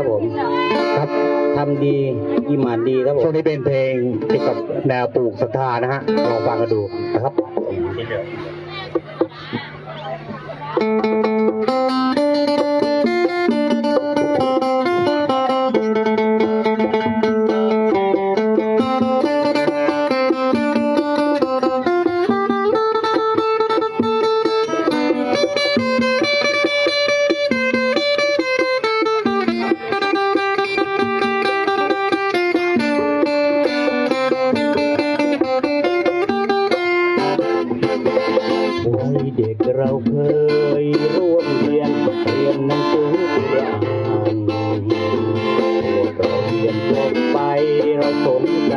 ครับผม ครับทำดีอิมานดีครับผมช่วงนี้เป็นเพลงเกี่ยวกับแนวปลูกศรัทธานะฮะลองฟังกันดูนะครับ เด็กเราเคยร่วมเรียนเรียนหนังสือเรียนเราเรียนจบไปเราสนใจ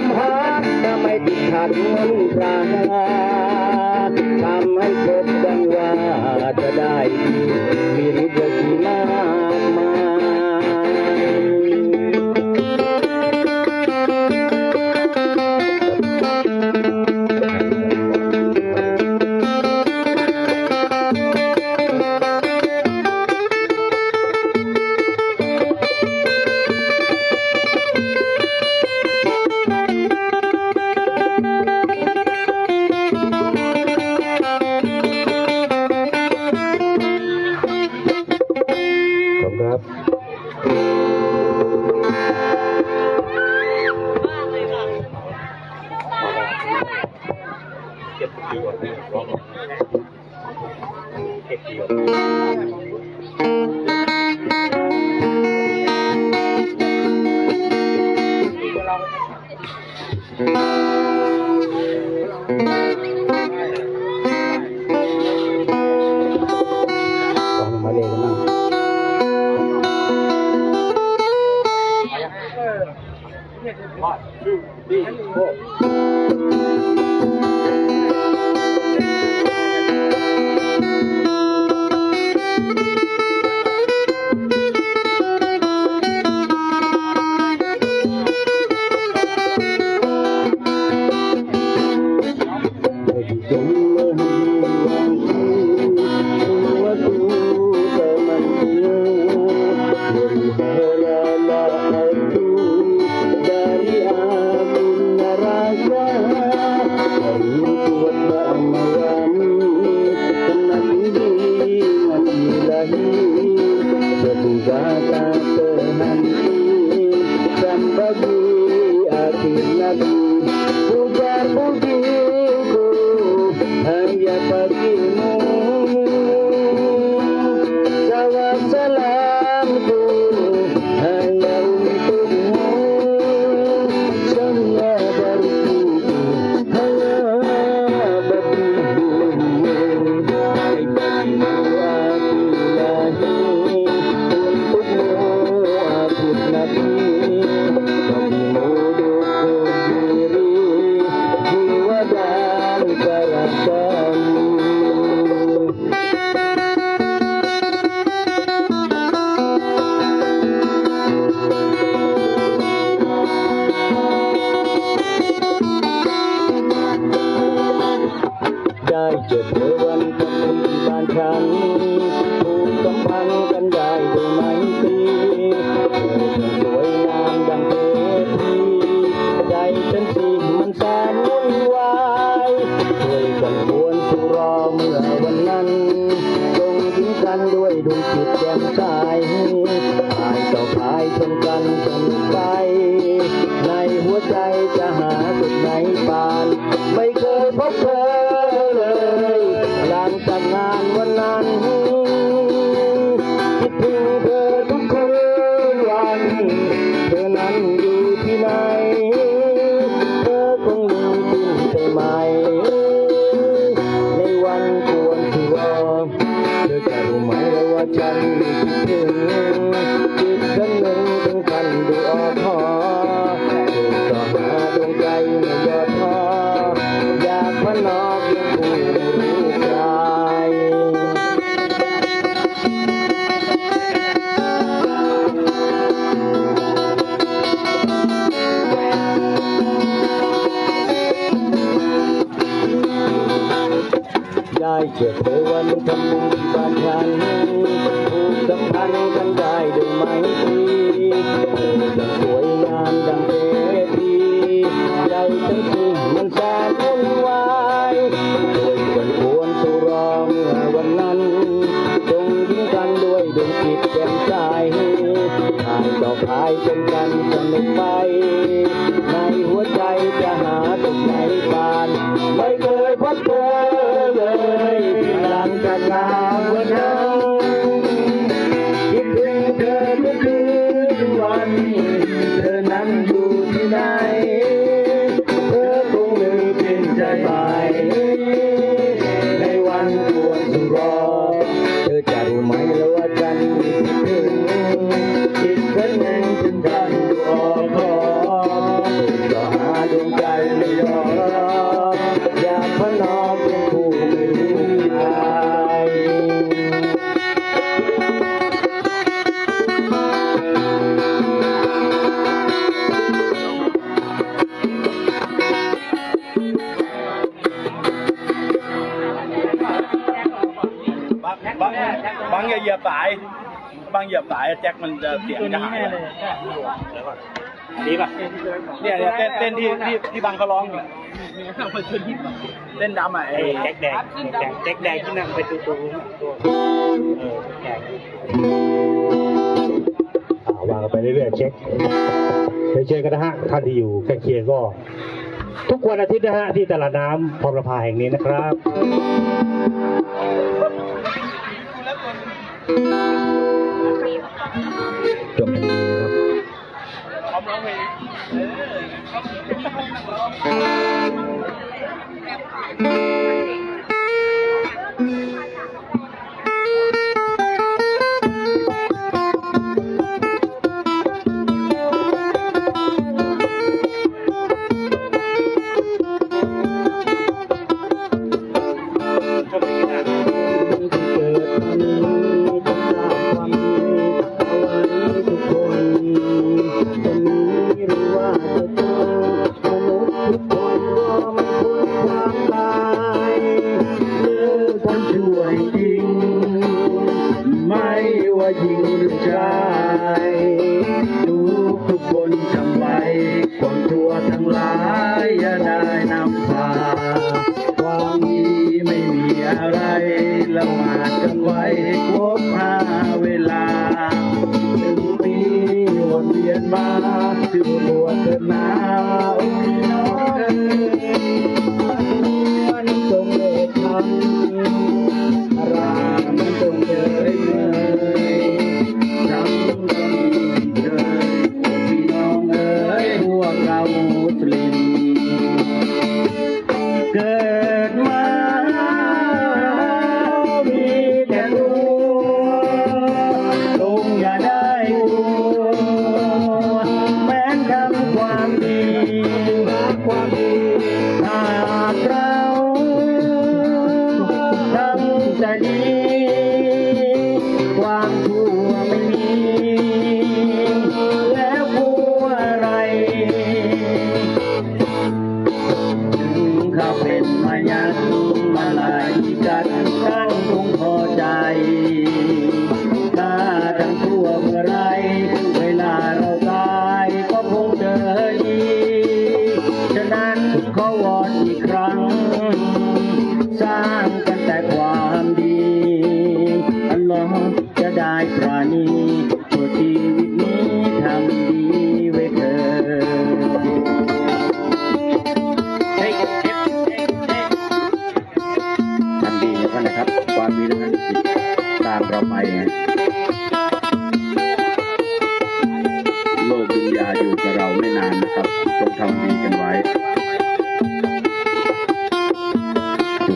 มหาจะไมติดขัดมันปราทำให้พบกันว่าจะได้มีนิจกีนา One, two, three, four. you. ช่วยกันวนสุรอเมื่อวันนั้นจงถึงกันด้วยดวงจิตแจ่มใสพายต่อายชมกันสนใจในหัวใจจะหาสุดไหนปาน ไม่เคยพบเธ ng kahon my แจ็คมันจะเสียงจะหายเลยดีป่ะเนี่ยเต้นเต้นที่ที่ที่บังเขาร้องอยู่เต้นดำอะไอ้แจ็คแดงแจ็คแจ็คแดงที่นั่งไปตัวตัวเออวางไปเรื่อยๆเช็คเช็คกันนะฮะท่านที่อยู่ใกล้เคียงก็ทุกวันอาทิตย์นะฮะที่ตลาดน้ำพรมพาแห่งนี้นะครับ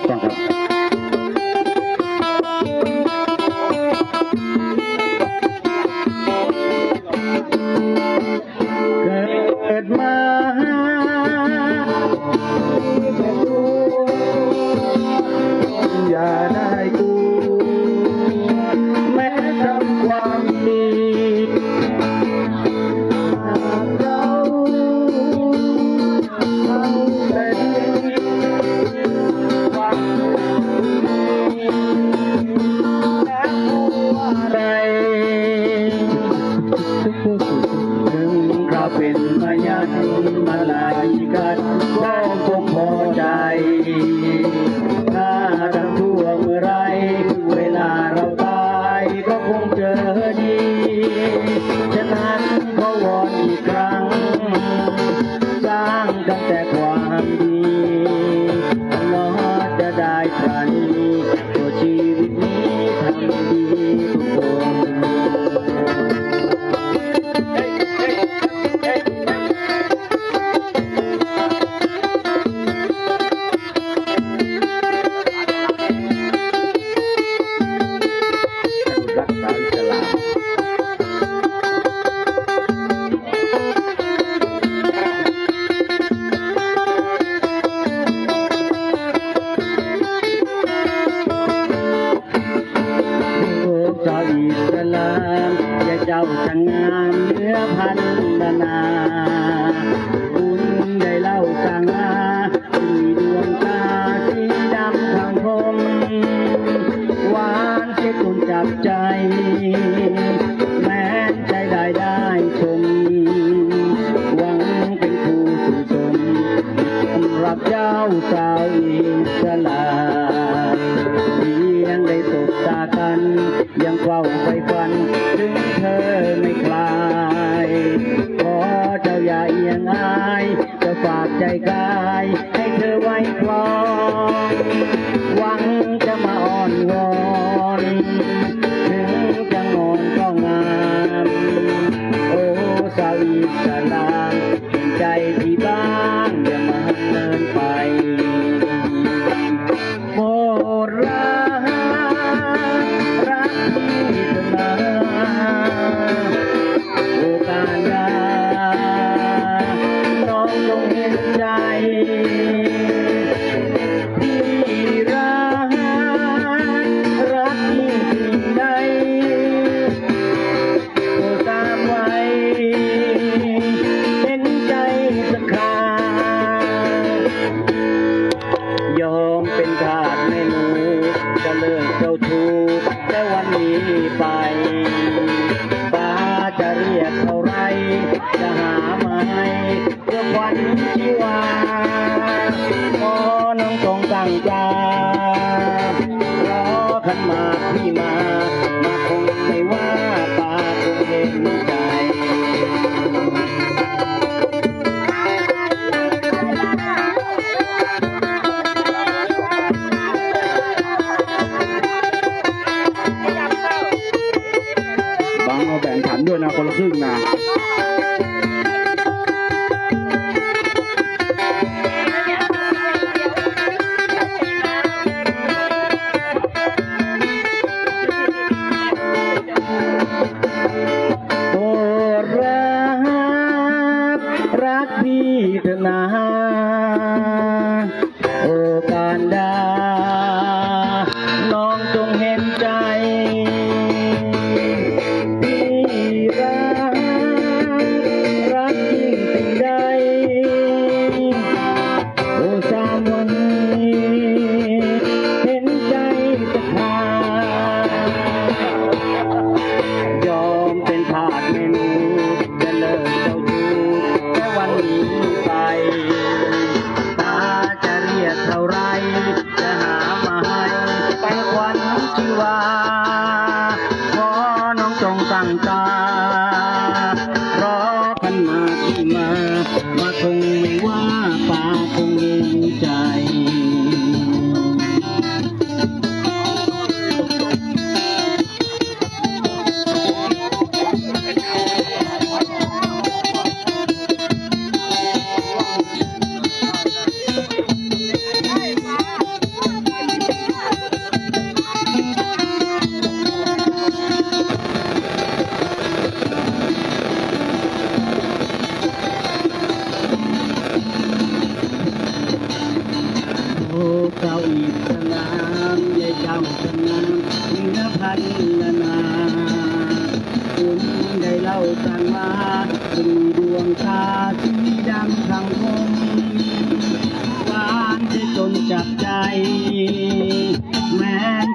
Gracias. เป็นพยานบุมาลายกันได้ผ จากใจ died เลิกเจ้าชู้แต่วันนี้ไปป้าจะเรียกเท่าไร จะหาไม่เพื่อวันที่ว่าขอน้องต้องตั้งใจรอขันมาพี่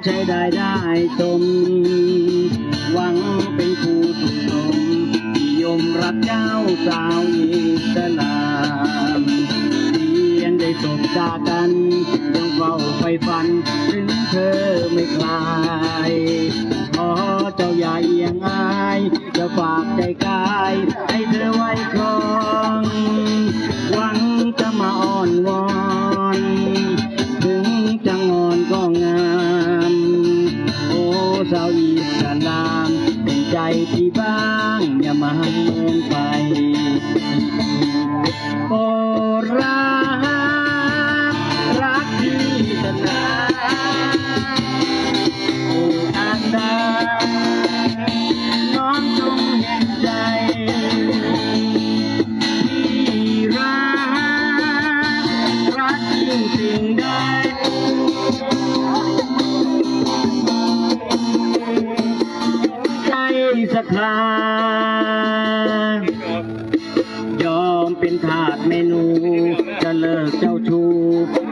ใช้ได้ได้ตมหวังเป็นคู่สุขสมนิยมรับเจ้าสาวอิสลามเพียงได้สบตากัน ยังเฝ้าไฟฟัน ถึงเธอไม่คลายู่ที่บ้างอย่ามาเมินไป เลิกเจ้าชู้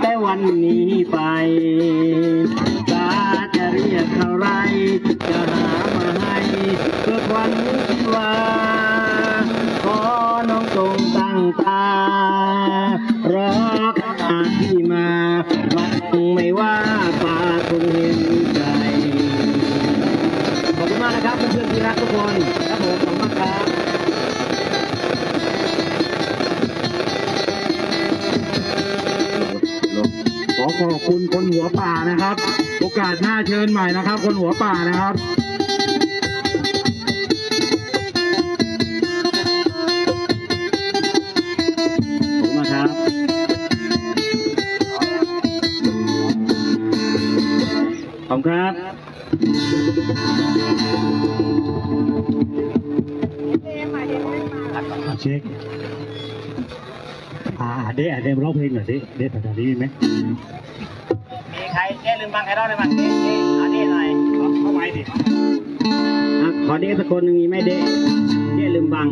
แต่วันนี้ไป คุณคนหัวป่านะครับ โอกาสหน้าเชิญใหม่นะครับ คนหัวป่านะครับขอบคุณมาครับขอบคุณครับเช็คอ่าเดะเดะร้องเพลงหน่อยสิเดะแถวๆนี้มีไหม เจ๊ลืมบังใครรอดได้บ้างเจ๊เจ๊ขอเจ๊หน่อยเข้าไปดิอะขอเด้สักคนหนึ่งมีไหมเด้เจ๊ลืมบัง